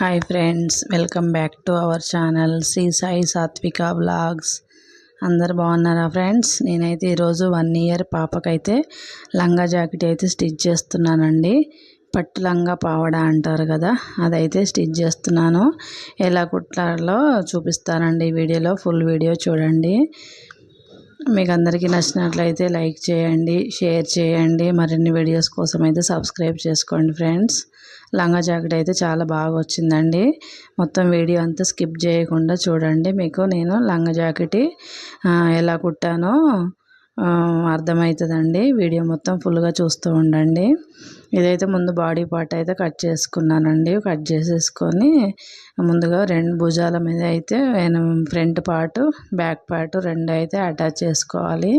Hi friends welcome back to our channel Sri Sai Sathvika blogs అందరు బాగున్నారా friends నేనైతే ఈరోజు వన్ ఇయర్ పాపకైతే లంగా జాకెట్ అయితే స్టిచ్ చేస్తున్నానండి. పట్టు లంగా పావడా అంటారు కదా అదైతే స్టిచ్ చేస్తున్నాను. ఎలా కుట్టాలో చూపిస్తానండి ఈ వీడియోలో ఫుల్ వీడియో చూడండి. మీకు అందరికీ నచ్చినట్లయితే లైక్ చేయండి షేర్ చేయండి. మరిన్ని వీడియోస్ కోసం అయితే సబ్స్క్రైబ్ చేసుకోండి ఫ్రెండ్స్. లంగా జాకెట్ అయితే చాలా బాగా వచ్చిందండి. మొత్తం వీడియో అంతా స్కిప్ చేయకుండా చూడండి. మీకు నేను లంగా జాకెట్ ఎలా కుట్టానో అర్థమవుతుందండి వీడియో మొత్తం ఫుల్గా చూస్తూ ఉండండి. ఇదైతే ముందు బాడీ పార్ట్ అయితే కట్ చేసుకున్నానండి. కట్ చేసేసుకొని ముందుగా రెండు భుజాల మీద అయితే ఫ్రంట్ పార్ట్ బ్యాక్ పార్ట్ రెండు అయితే అటాచ్ చేసుకోవాలి.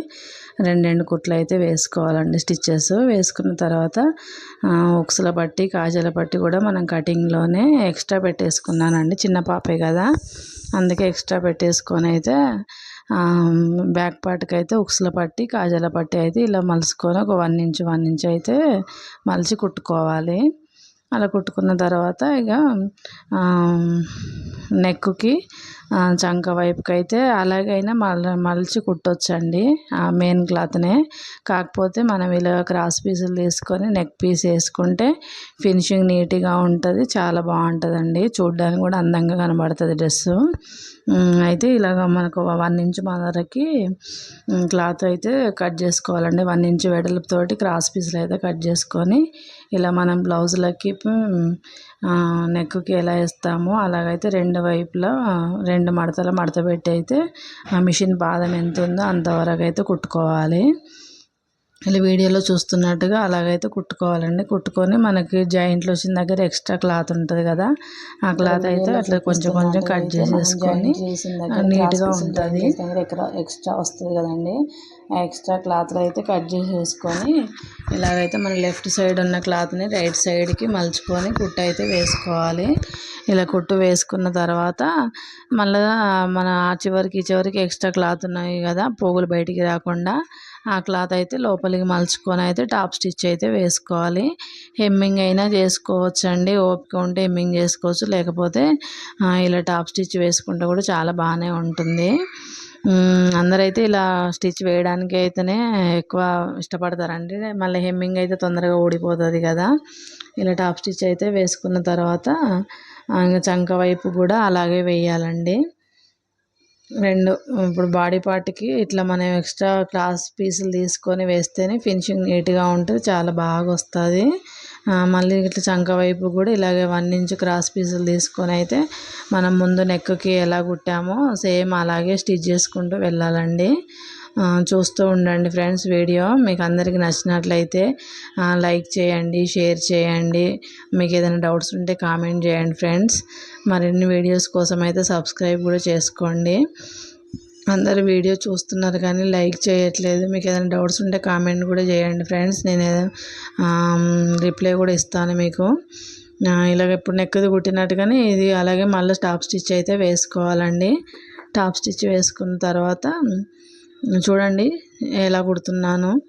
రెండు రెండు కుట్లు అయితే వేసుకోవాలండి స్టిచ్చెస్. వేసుకున్న తర్వాత ఉక్సుల పట్టి కాజల పట్టి కూడా మనం కటింగ్లోనే ఎక్స్ట్రా పెట్టేసుకున్నానండి. చిన్న పాపే కదా. అందుకే ఎక్స్ట్రా పెట్టేసుకొని అయితే బ్యాక్ పార్ట్కి అయితే ఉక్సుల పట్టి కాజాల పట్టి అయితే ఇలా మలుచుకొని ఒక వన్ ఇంచ్ వన్ ఇంచ్ అయితే మలిచి కుట్టుకోవాలి. అలా కుట్టుకున్న తర్వాత ఇక నెక్కి చంక వైపుకి అయితే అలాగైనా మళ్ళీ మలిచి కుట్టొచ్చండి ఆ మెయిన్ క్లాత్నే కాకపోతే మనం ఇలా క్రాస్ పీసులు తీసుకొని నెక్ పీస్ వేసుకుంటే ఫినిషింగ్ నీట్గా ఉంటుంది చాలా బాగుంటుందండి. చూడ్డానికి కూడా అందంగా కనబడుతుంది డ్రెస్సు అయితే ఇలాగ మనకు వన్ ఇంచ్ మనకి క్లాత్ అయితే కట్ చేసుకోవాలండి. వన్ ఇంచ్ వెడల్పుతోటి క్రాస్ పీసులు అయితే కట్ చేసుకొని ఇలా మనం బ్లౌజులకి నెక్కి ఎలా వేస్తామో అలాగైతే రెండు వైపులా రెండు మడతల మడత పెట్టి అయితే ఆ మిషన్ పాదం ఎంత ఉందో అంతవరకు అయితే కుట్టుకోవాలి. ఇలా వీడియోలో చూస్తున్నట్టుగా అలాగైతే కుట్టుకోవాలండి. కుట్టుకొని మనకి జాయింట్లు వచ్చిన దగ్గర ఎక్స్ట్రా క్లాత్ ఉంటుంది కదా ఆ క్లాత్ అయితే అట్లా కొంచెం కొంచెం కట్ చేసేసుకొని నీట్గా ఉంటుంది. ఎక్స్ట్రా వస్తుంది కదండి. ఆ ఎక్స్ట్రా క్లాత్లో అయితే కట్ చేసేసుకొని ఇలాగైతే మన లెఫ్ట్ సైడ్ ఉన్న క్లాత్ని రైట్ సైడ్కి మలుచుకొని కుట్టు అయితే వేసుకోవాలి. ఇలా కుట్టు వేసుకున్న తర్వాత మళ్ళీ మన ఆ చివరికి ఈ చివరికి ఎక్స్ట్రా క్లాత్ ఉన్నాయి కదా పోగులు బయటికి రాకుండా ఆ క్లాత్ అయితే లోపలికి మలుచుకొని అయితే టాప్ స్టిచ్ అయితే వేసుకోవాలి. హెమ్మింగ్ అయినా చేసుకోవచ్చు అండి ఓపిక ఉంటే హెమ్మింగ్ చేసుకోవచ్చు. లేకపోతే ఇలా టాప్ స్టిచ్ వేసుకుంటే కూడా చాలా బాగానే ఉంటుంది. అందరైతే ఇలా స్టిచ్ వేయడానికి అయితేనే ఎక్కువ ఇష్టపడతారండి. మళ్ళీ హెమ్మింగ్ అయితే తొందరగా ఊడిపోతుంది కదా. ఇలా టాప్ స్టిచ్ అయితే వేసుకున్న తర్వాత చంక వైపు కూడా అలాగే వేయాలండి. రెండు ఇప్పుడు బాడీ పార్ట్కి ఇట్లా మనం ఎక్స్ట్రా క్లాస్ పీసులు తీసుకొని వేస్తేనే ఫినిషింగ్ నీట్గా ఉంటుంది చాలా బాగా వస్తుంది. మళ్ళీ ఇట్లా చంక వైపు కూడా ఇలాగే వన్ ఇంచ్ క్రాస్ పీసులు తీసుకొని అయితే మనం ముందు నెక్కి ఎలా కుట్టామో సేమ్ అలాగే స్టిచ్ చేసుకుంటూ వెళ్ళాలండి. చూస్తూ ఉండండి ఫ్రెండ్స్ వీడియో. మీకు అందరికీ నచ్చినట్లయితే లైక్ చేయండి షేర్ చేయండి. మీకు ఏదైనా డౌట్స్ ఉంటే కామెంట్ చేయండి ఫ్రెండ్స్. మరిన్ని వీడియోస్ కోసం అయితే సబ్స్క్రైబ్ కూడా చేసుకోండి. అందరు వీడియో చూస్తున్నారు కానీ లైక్ చేయట్లేదు. మీకు ఏదైనా డౌట్స్ ఉంటే కామెంట్ కూడా చేయండి ఫ్రెండ్స్. నేను రిప్లై కూడా ఇస్తాను మీకు. ఇలాగ ఇప్పుడు నెక్కది కుట్టినట్టుగానే ఇది అలాగే మళ్ళీ టాప్ స్టిచ్ అయితే వేసుకోవాలండి. టాప్ స్టిచ్ వేసుకున్న తర్వాత చూడండి ఎలా కుడుతున్నాను.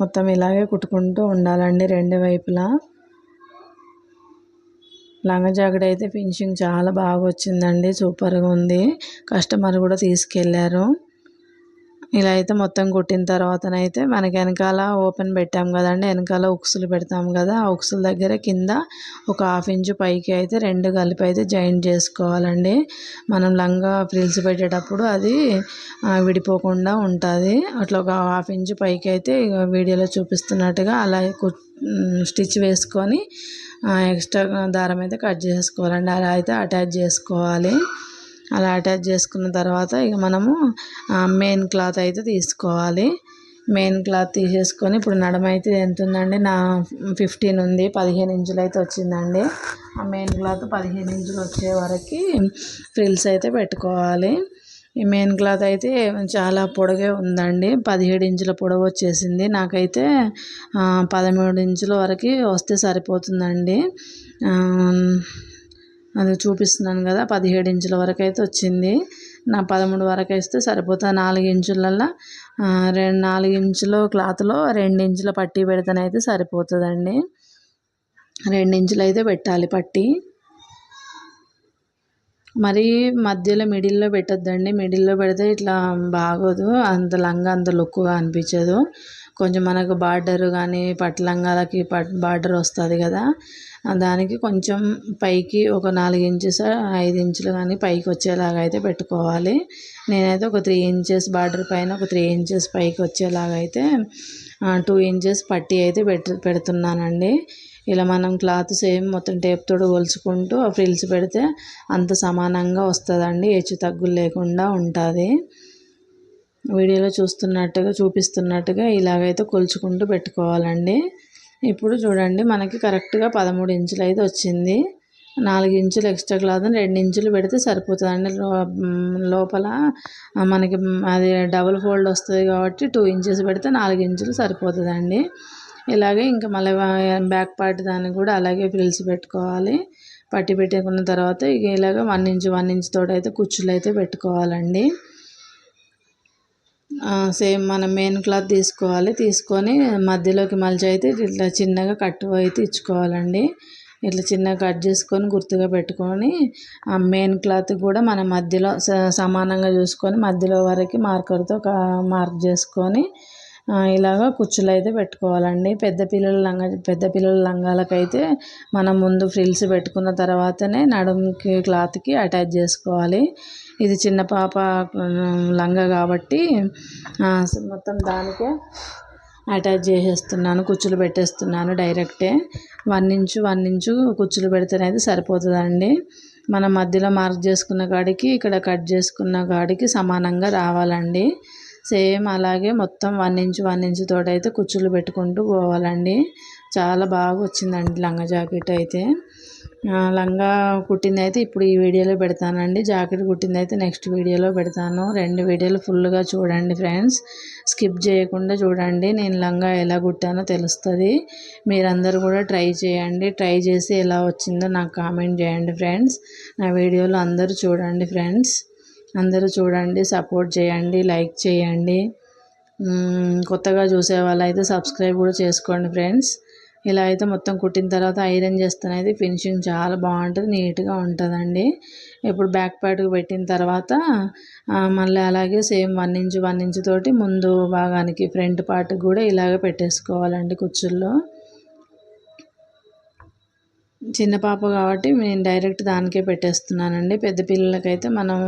మొత్తం ఇలాగే కుట్టుకుంటూ ఉండాలండి రెండు వైపులా. లంగా జాకెట్ అయితే ఫినిషింగ్ చాలా బాగా వచ్చిందండి సూపర్గా ఉంది. కస్టమర్ కూడా తీసుకెళ్ళారు ఇలా అయితే మొత్తం కుట్టిన తర్వాతనైతే మనకి వెనకాల ఓపెన్ పెట్టాం కదండి వెనకాల ఉక్సులు పెడతాం కదా ఆ ఉక్సుల దగ్గర కింద ఒక హాఫ్ ఇంచు పైకి అయితే రెండు కలిపి అయితే జాయింట్ చేసుకోవాలండి. మనం లంగా ఫ్రిల్స్ పెట్టేటప్పుడు అది విడిపోకుండా ఉంటుంది. అట్లా ఒక హాఫ్ ఇంచు పైకి అయితే వీడియోలో చూపిస్తున్నట్టుగా అలా స్టిచ్ వేసుకొని ఎక్స్ట్రా దారం అయితే కట్ చేసుకోవాలండి. అలా అయితే అటాచ్ చేసుకోవాలి. అలా అటాచ్ చేసుకున్న తర్వాత ఇక మనము మెయిన్ క్లాత్ అయితే తీసుకోవాలి. మెయిన్ క్లాత్ తీసేసుకొని ఇప్పుడు నడమ అయితే ఎంత ఉందండి? నా ఫిఫ్టీన్ ఉంది పదిహేను ఇంచులు అయితే వచ్చిందండి. ఆ మెయిన్ క్లాత్ పదిహేను ఇంచులు వచ్చే వరకు ఫ్రిల్స్ అయితే పెట్టుకోవాలి. ఈ మెయిన్ క్లాత్ అయితే చాలా పొడగే ఉందండి. పదిహేడు ఇంచుల పొడవు వచ్చేసింది. నాకైతే పదమూడు ఇంచుల వరకు వస్తే సరిపోతుందండి. అది చూపిస్తున్నాను కదా పదిహేడు ఇంచుల వరకు అయితే వచ్చింది. నా పదమూడు వరకు వేస్తే సరిపోతుంది నాలుగు ఇంచులల్లో. రెండు నాలుగు ఇంచులు క్లాత్లో రెండు ఇంచుల పట్టీ పెడితేనైతే సరిపోతుందండి. రెండించులు అయితే పెట్టాలి పట్టి. మరీ మధ్యలో మిడిల్లో పెట్టొద్దండి. మిడిల్లో పెడితే ఇట్లా బాగోదు. అంత లంగా అంత లుక్గా అనిపించదు. కొంచెం మనకు బార్డర్ కానీ పట్టు లంగాలకి పట్ బార్డర్ వస్తుంది కదా దానికి కొంచెం పైకి ఒక నాలుగు ఇంచెస్ ఐదు ఇంచులు కానీ పైకి వచ్చేలాగా అయితే పెట్టుకోవాలి. నేనైతే ఒక త్రీ ఇంచెస్ బార్డర్ పైన ఒక త్రీ ఇంచెస్ పైకి వచ్చేలాగా అయితే టూ ఇంచెస్ పట్టి అయితే పెట్టు పెడుతున్నానండి. ఇలా మనం క్లాత్ సేమ్ మొత్తం టేప్ తోడు కొలుచుకుంటూ ఆ ఫ్రిల్స్ పెడితే అంత సమానంగా వస్తుందండి హెచ్చు తగ్గులు లేకుండా ఉంటుంది. వీడియోలో చూస్తున్నట్టుగా చూపిస్తున్నట్టుగా ఇలాగైతే కొలుచుకుంటూ పెట్టుకోవాలండి. ఇప్పుడు చూడండి మనకి కరెక్ట్గా పదమూడు ఇంచులు అయితే వచ్చింది. నాలుగు ఇంచులు ఎక్స్ట్రా క్లాత్ రెండు ఇంచులు పెడితే సరిపోతుందండి. లోపల మనకి అది డబుల్ ఫోల్డ్ వస్తుంది కాబట్టి టూ ఇంచెస్ పెడితే నాలుగు ఇంచులు సరిపోతుందండి. ఇలాగే ఇంకా మళ్ళీ బ్యాక్ పార్ట్ దాన్ని కూడా అలాగే పిలిచి పెట్టుకోవాలి. పట్టి పెట్టుకున్న తర్వాత ఇక ఇలాగ వన్ ఇంచు వన్ ఇంచ్ తోటి అయితే కుచ్చులు అయితే పెట్టుకోవాలండి. సేమ్ మనం మెయిన్ క్లాత్ తీసుకోవాలి. తీసుకొని మధ్యలోకి మలిచి అయితే ఇట్లా చిన్నగా కట్టు అయితే ఇచ్చుకోవాలండి ఇట్లా చిన్నగా కట్ చేసుకొని గుర్తుగా పెట్టుకొని ఆ మెయిన్ క్లాత్ కూడా మన మధ్యలో సమానంగా చూసుకొని మధ్యలో వరకు మార్కర్తో మార్క్ చేసుకొని ఇలాగ కుచ్చులు అయితే పెట్టుకోవాలండి. పెద్ద పిల్లల లంగా పెద్ద పిల్లల లంగాలకైతే మనం ముందు ఫ్రిల్స్ పెట్టుకున్న తర్వాతనే నడుముకి క్లాత్కి అటాచ్ చేసుకోవాలి. ఇది చిన్న పాప లంగా కాబట్టి మొత్తం దానికే అటాచ్ చేసేస్తున్నాను కుచ్చులు పెట్టేస్తున్నాను డైరెక్టే. వన్ ఇంచు వన్ ఇంచు కుచ్చులు పెడితేనైతే సరిపోతుందండి. మనం మధ్యలో మార్క్ చేసుకున్న కాడికి ఇక్కడ కట్ చేసుకున్న కాడికి సమానంగా రావాలండి. సేమ్ అలాగే మొత్తం వన్ ఇంచ్ వన్ ఇంచ్ తోటైతే కుచ్చులు పెట్టుకుంటూ పోవాలండి. చాలా బాగా వచ్చిందండి లంగా జాకెట్ అయితే. లంగా కుట్టింది అయితే ఇప్పుడు ఈ వీడియోలో పెడతానండి. జాకెట్ కుట్టింది అయితే నెక్స్ట్ వీడియోలో పెడతాను. రెండు వీడియోలు ఫుల్గా చూడండి ఫ్రెండ్స్. స్కిప్ చేయకుండా చూడండి. నేను లంగా ఎలా కుట్టానో తెలుస్తుంది. మీరందరూ కూడా ట్రై చేయండి. ట్రై చేసి ఎలా వచ్చిందో నాకు కామెంట్ చేయండి ఫ్రెండ్స్. నా వీడియోలు అందరూ చూడండి ఫ్రెండ్స్. అందరూ చూడండి సపోర్ట్ చేయండి లైక్ చేయండి. కొత్తగా చూసే వాళ్ళైతే సబ్స్క్రైబ్ కూడా చేసుకోండి ఫ్రెండ్స్ ఇలా అయితే మొత్తం కుట్టిన తర్వాత ఐరన్ చేస్తేనైతే ఫినిషింగ్ చాలా బాగుంటుంది నీట్గా ఉంటుందండి. ఇప్పుడు బ్యాక్ ప్యాడ్కి పెట్టిన తర్వాత మళ్ళీ అలాగే same one inch one inch తోటి ముందు భాగానికి ఫ్రంట్ పార్ట్కి కూడా ఇలాగే పెట్టేసుకోవాలండి కుచ్చుల్లో. చిన్న పాప కాబట్టి నేను డైరెక్ట్ దానికే పెట్టేస్తున్నానండి. పెద్ద పిల్లలకైతే మనం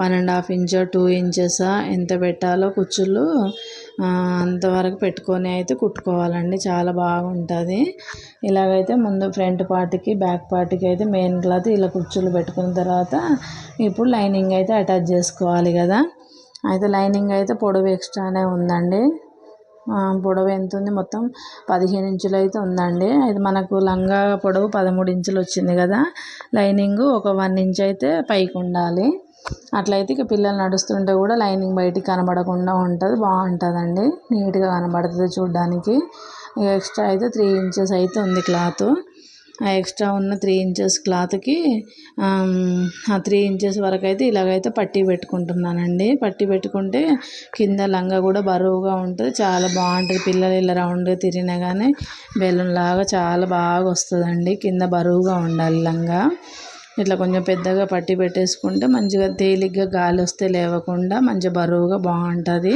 one and half inch two inches ఎంత పెట్టాలో కుచ్చుళ్ళు అంతవరకు పెట్టుకొని అయితే కుట్టుకోవాలండి. చాలా బాగుంటుంది. ఇలాగైతే ముందు ఫ్రంట్ పార్ట్కి బ్యాక్ పార్ట్కి అయితే మెయిన్ క్లాత్ ఇలా కుచ్చులు పెట్టుకున్న తర్వాత ఇప్పుడు లైనింగ్ అయితే అటాచ్ చేసుకోవాలి కదా. అయితే లైనింగ్ అయితే పొడవు ఎక్స్ట్రానే ఉందండి. పొడవు ఎంత ఉంది మొత్తం పదిహేను ఇంచులు అయితే ఉందండి. ఇది మనకు లంగా పొడవు పదమూడు ఇంచులు వచ్చింది కదా. లైనింగ్ ఒక వన్ ఇంచ్ అయితే పైకి ఉండాలి. అట్లయితే ఇక పిల్లలు నడుస్తుంటే కూడా లైనింగ్ బయటికి కనబడకుండా ఉంటుంది బాగుంటుందండి. నీట్గా కనబడుతుంది చూడడానికి. ఎక్స్ట్రా అయితే త్రీ ఇంచెస్ అయితే ఉంది క్లాత్. ఆ ఎక్స్ట్రా ఉన్న త్రీ ఇంచెస్ క్లాత్కి ఆ త్రీ ఇంచెస్ వరకు అయితే ఇలాగైతే పట్టీ పెట్టుకుంటున్నానండి. పట్టీ పెట్టుకుంటే కింద లంగా కూడా బరువుగా ఉంటుంది చాలా బాగుంటుంది. పిల్లలు ఇలా రౌండ్గా తిరిగినా కానీ బెలూన్ లాగా చాలా బాగా వస్తుందండి. కింద బరువుగా ఉండాలి లంగా. ఇట్లా కొంచెం పెద్దగా పట్టి పెట్టేసుకుంటే మంచిగా తేలిగ్గా గాలి వస్తే లేవకుండా మంచిగా బరువుగా బాగుంటుంది.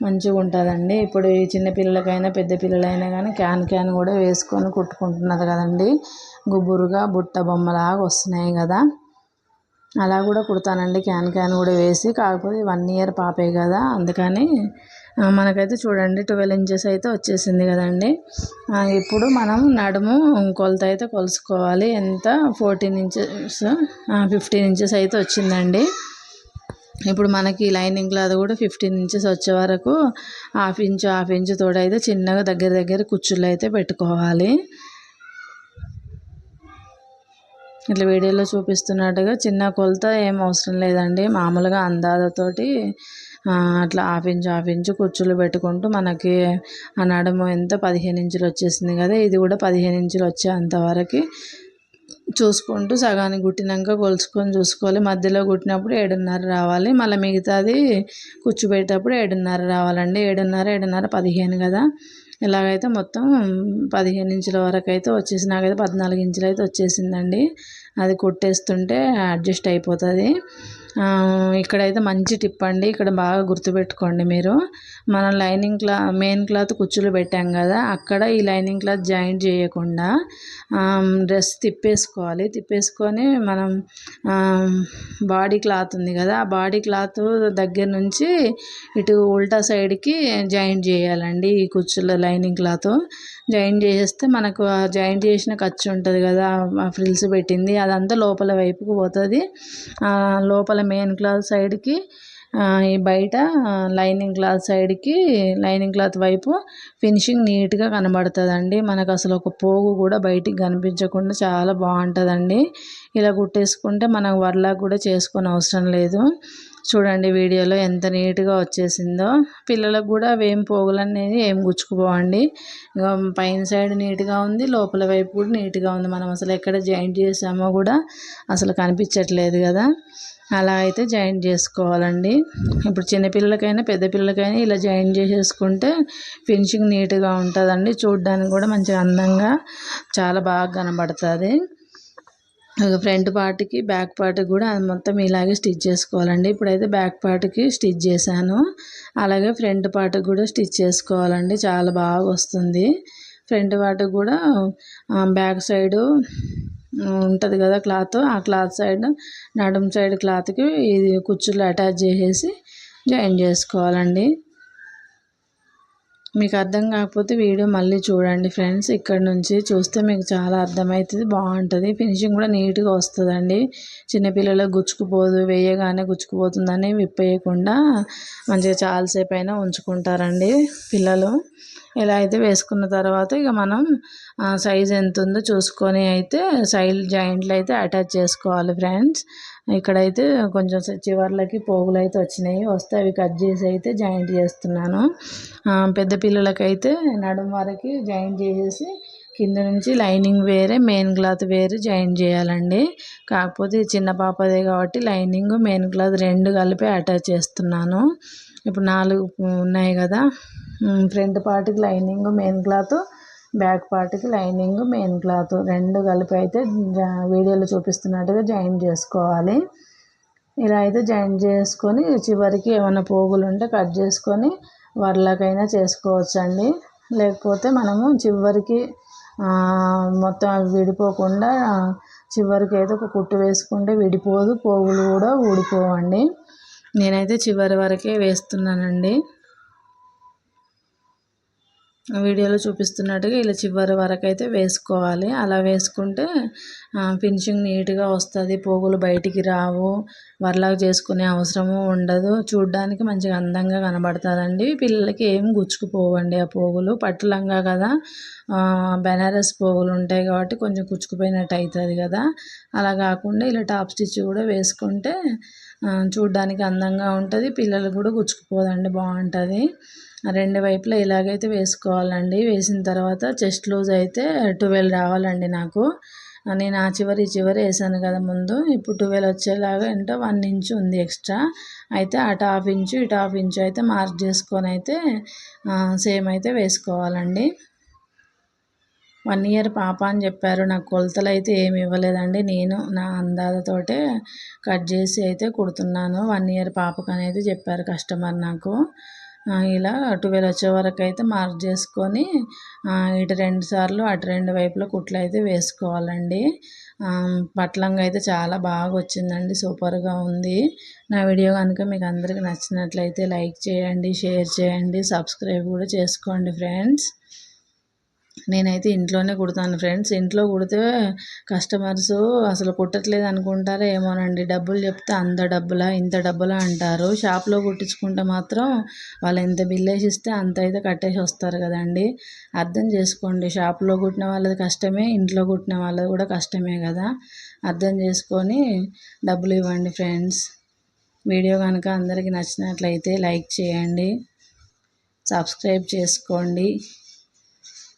మంచిగా ఉంటుందండి ఇప్పుడు ఈ చిన్నపిల్లలకైనా పెద్ద పిల్లలైనా కానీ క్యాన్ క్యాన్ కూడా వేసుకొని కుట్టుకుంటున్నారు కదండి. గుబురుగా బుట్ట బొమ్మలాగా వస్తున్నాయి కదా. అలా కూడా కుడతానండి. క్యాన్ క్యాన్ కూడా వేసి కాకపోతే వన్ ఇయర్ పాపే కదా. అందుకని మనకైతే చూడండి ట్వెల్వ్ ఇంచెస్ అయితే వచ్చేసింది కదండి. ఇప్పుడు మనం నడుము కొలత అయితే కొలుసుకోవాలి. ఎంత? ఫోర్టీన్ ఇంచెస్ ఫిఫ్టీన్ ఇంచెస్ అయితే వచ్చిందండి. ఇప్పుడు మనకి లైనింగ్ క్లాత్ కూడా ఫిఫ్టీన్ ఇంచెస్ వచ్చే వరకు హాఫ్ ఇంచ్ హాఫ్ ఇంచ్ తోడైతే చిన్నగా దగ్గర దగ్గర కుచ్చులు అయితే పెట్టుకోవాలి. ఇట్లా వీడియోలో చూపిస్తున్నట్టుగా చిన్న కొలత ఏం అవసరం లేదండి. మామూలుగా అందాజతోటి అట్లా హాఫ్ ఇంచ్ హాఫ్ ఇంచ్ కుచ్చులు పెట్టుకుంటూ మనకి ఆ నడుము ఎంత పదిహేను ఇంచులు వచ్చేసింది కదా ఇది కూడా పదిహేను ఇంచులు వచ్చేంతవరకు చూసుకుంటూ సగానికి కుట్టినాక కొలుచుకొని చూసుకోవాలి. మధ్యలో కుట్టినప్పుడు ఏడున్నర రావాలి. మళ్ళీ మిగతాది కూర్చోబెట్టేటప్పుడు ఏడున్నర రావాలండి. ఏడున్నర ఏడున్నర పదిహేను కదా. ఇలాగైతే మొత్తం పదిహేను ఇంచుల వరకు అయితే వచ్చేసి నాకైతే పద్నాలుగు ఇంచులు అయితే వచ్చేసిందండి. అది కుట్టేస్తుంటే అడ్జస్ట్ అయిపోతుంది. ఇక్కడైతే మంచి టిప్ అండి. ఇక్కడ బాగా గుర్తుపెట్టుకోండి మీరు. మనం లైనింగ్ క్లా మెయిన్ క్లాత్ కుచ్చులు పెట్టాం కదా అక్కడ ఈ లైనింగ్ క్లాత్ జాయింట్ చేయకుండా డ్రెస్ తిప్పేసుకోవాలి. తిప్పేసుకొని మనం బాడీ క్లాత్ ఉంది కదా ఆ బాడీ క్లాత్ దగ్గర నుంచి ఇటు ఉల్టా సైడ్కి జాయింట్ చేయాలండి ఈ కుచ్చుల లైనింగ్ క్లాత్. జాయింట్ చేసేస్తే మనకు జాయింట్ చేసిన ఖర్చు ఉంటుంది కదా ఫ్రిల్స్ పెట్టింది అదంతా లోపల వైపుకు పోతుంది. లోపల మెయిన్ క్లాత్ సైడ్కి ఈ బయట లైనింగ్ క్లాత్ సైడ్కి లైనింగ్ క్లాత్ వైపు ఫినిషింగ్ నీట్గా కనబడుతుందండి. మనకు అసలు ఒక పోగు కూడా బయటికి కనిపించకుండా చాలా బాగుంటుందండి. ఇలా కుట్టేసుకుంటే మనం వర్లా కూడా చేసుకొని అవసరం లేదు. చూడండి వీడియోలో ఎంత నీట్గా వచ్చేసిందో. పిల్లలకు కూడా అవేం పోగులు అనేది ఏం గుచ్చుకుపోవండి. పైన సైడ్ నీట్గా ఉంది లోపల వైపు కూడా నీట్గా ఉంది. మనం అసలు ఎక్కడ జాయింట్ చేసామో కూడా అసలు కనిపించట్లేదు కదా. అలా అయితే జాయింట్ చేసుకోవాలండి. ఇప్పుడు చిన్నపిల్లలకైనా పెద్ద పిల్లలకైనా ఇలా జాయింట్ చేసేసుకుంటే ఫినిషింగ్ నీట్గా ఉంటుందండి. చూడడానికి కూడా మంచిగా అందంగా చాలా బాగా కనబడుతుంది. ఫ్రంట్ పార్ట్కి బ్యాక్ పార్ట్కి కూడా అది మొత్తం ఇలాగే స్టిచ్ చేసుకోవాలండి. ఇప్పుడైతే బ్యాక్ పార్ట్కి స్టిచ్ చేశాను. అలాగే ఫ్రంట్ పార్ట్కి కూడా స్టిచ్ చేసుకోవాలండి. చాలా బాగా వస్తుంది. ఫ్రంట్ పార్ట్కి కూడా బ్యాక్ సైడు ఉంటుంది కదా క్లాత్ ఆ క్లాత్ సైడ్ నడుం సైడ్ క్లాత్కి ఇది కుచ్చులు అటాచ్ చేసేసి జాయిన్ చేసుకోవాలండి. మీకు అర్థం కాకపోతే వీడియో మళ్ళీ చూడండి ఫ్రెండ్స్. ఇక్కడ నుంచి చూస్తే మీకు చాలా అర్థమవుతుంది బాగుంటుంది. ఫినిషింగ్ కూడా నీట్గా వస్తుందండి. చిన్నపిల్లలకు గుచ్చుకుపోదు వేయగానే గుచ్చుకుపోతుందని విప్పేయకుండా మంచిగా చాలాసేపు అయినా ఉంచుకుంటారండి పిల్లలు. ఇలా అయితే వేసుకున్న తర్వాత ఇక మనం సైజ్ ఎంత ఉందో చూసుకొని అయితే సైడ్ జాయింట్లు అయితే అటాచ్ చేసుకోవాలి ఫ్రెండ్స్. ఇక్కడైతే కొంచెం చివర్లకి పోగులు అయితే వచ్చినాయి. వస్తే అవి కట్ చేసి అయితే జాయింట్ చేస్తున్నాను. పెద్ద పిల్లలకైతే నడుము వరకు జాయింట్ చేసేసి కింద నుంచి లైనింగ్ వేరే మెయిన్ క్లాత్ వేరే జాయిన్ చేయాలండి. కాకపోతే చిన్న పాపదే కాబట్టి లైనింగ్ మెయిన్ క్లాత్ రెండు కలిపి అటాచ్ చేస్తున్నాను. ఇప్పుడు నాలుగు ఉన్నాయి కదా. ఫ్రంట్ పార్ట్కి లైనింగ్ మెయిన్ క్లాత్ బ్యాక్ పార్ట్కి లైనింగ్ మెయిన్ క్లాత్ రెండు కలిపి అయితే వీడియోలో చూపిస్తున్నట్టుగా జాయిన్ చేసుకోవాలి. ఇలా అయితే జాయిన్ చేసుకొని చివరికి ఏమైనా పోగులు ఉంటే కట్ చేసుకొని వర్లకైనా చేసుకోవచ్చండి. లేకపోతే మనము చివరికి మొత్తం విడిపోకుండా చివరికి అయితే ఒక కుట్టు వేసుకుంటే విడిపోదు పోగులు కూడా ఊడిపోవండి. నేనైతే చివరి వరకే వేస్తున్నానండి. వీడియోలో చూపిస్తున్నట్టుగా ఇలా చివరి వరకు అయితే వేసుకోవాలి. అలా వేసుకుంటే ఫినిషింగ్ నీట్గా వస్తుంది. పోగులు బయటికి రావు. వరలాగా చేసుకునే అవసరము ఉండదు. చూడ్డానికి మంచిగా అందంగా కనబడుతుందండి. పిల్లలకి ఏం గుచ్చుకుపోవండి ఆ పోగులు. పట్టులంగా కదా. బెనారస్ పోగులు ఉంటాయి కాబట్టి కొంచెం గుచ్చుకుపోయినట్టు అవుతుంది కదా. అలా కాకుండా ఇలా టాప్ స్టిచ్ కూడా వేసుకుంటే చూడ్డానికి అందంగా ఉంటుంది. పిల్లలు కూడా గుచ్చుకుపోదండి బాగుంటుంది. రెండు వైపులా ఇలాగైతే వేసుకోవాలండి. వేసిన తర్వాత చెస్ట్ లూజ్ అయితే ట్వెల్వ్ రావాలండి నాకు. నేను ఆ చివరి చివరి వేసాను కదా ముందు. ఇప్పుడు ట్వెల్వ్ వచ్చేలాగా ఏంటో వన్ ఇంచ్ ఉంది ఎక్స్ట్రా. అయితే అటు హాఫ్ ఇంచు ఇటు హాఫ్ ఇంచు అయితే మార్క్ చేసుకొని అయితే సేమ్ అయితే వేసుకోవాలండి. వన్ ఇయర్ పాప అని చెప్పారు. నాకు కొలతలు అయితే ఏమి ఇవ్వలేదండి. నేను నా అందాలతోటే కట్ చేసి అయితే కుడుతున్నాను. వన్ ఇయర్ పాపకు అనేది చెప్పారు కస్టమర్ నాకు. ఇలా ట్వెల్వ్ వచ్చే వరకు అయితే మార్క్ చేసుకొని ఇటు రెండు సార్లు అటు రెండు వైపుల కుట్లు అయితే వేసుకోవాలండి. పట్లంగా అయితే చాలా బాగా వచ్చిందండి. సూపర్గా ఉంది. నా వీడియో కనుక మీకు అందరికీ నచ్చినట్లయితే లైక్ చేయండి షేర్ చేయండి సబ్స్క్రైబ్ కూడా చేసుకోండి ఫ్రెండ్స్. నేనైతే ఇంట్లోనే కుడతాను ఫ్రెండ్స్. ఇంట్లో కుడితే కస్టమర్స్ అసలు కుట్టట్లేదు అనుకుంటారో ఏమోనండి. డబ్బులు చెప్తే అంత డబ్బులా ఇంత డబ్బులా అంటారు. షాప్లో కుట్టించుకుంటే మాత్రం వాళ్ళు ఎంత బిల్ వేసి ఇస్తే అంత అయితే కట్టేసి వస్తారు కదండి. అర్థం చేసుకోండి. షాప్లో కుట్టిన వాళ్ళది కష్టమే ఇంట్లో కుట్టిన వాళ్ళది కూడా కష్టమే కదా. అర్థం చేసుకొని డబ్బులు ఇవ్వండి ఫ్రెండ్స్. వీడియో కనుక అందరికీ నచ్చినట్లయితే లైక్ చేయండి. సబ్స్క్రైబ్ చేసుకోండి.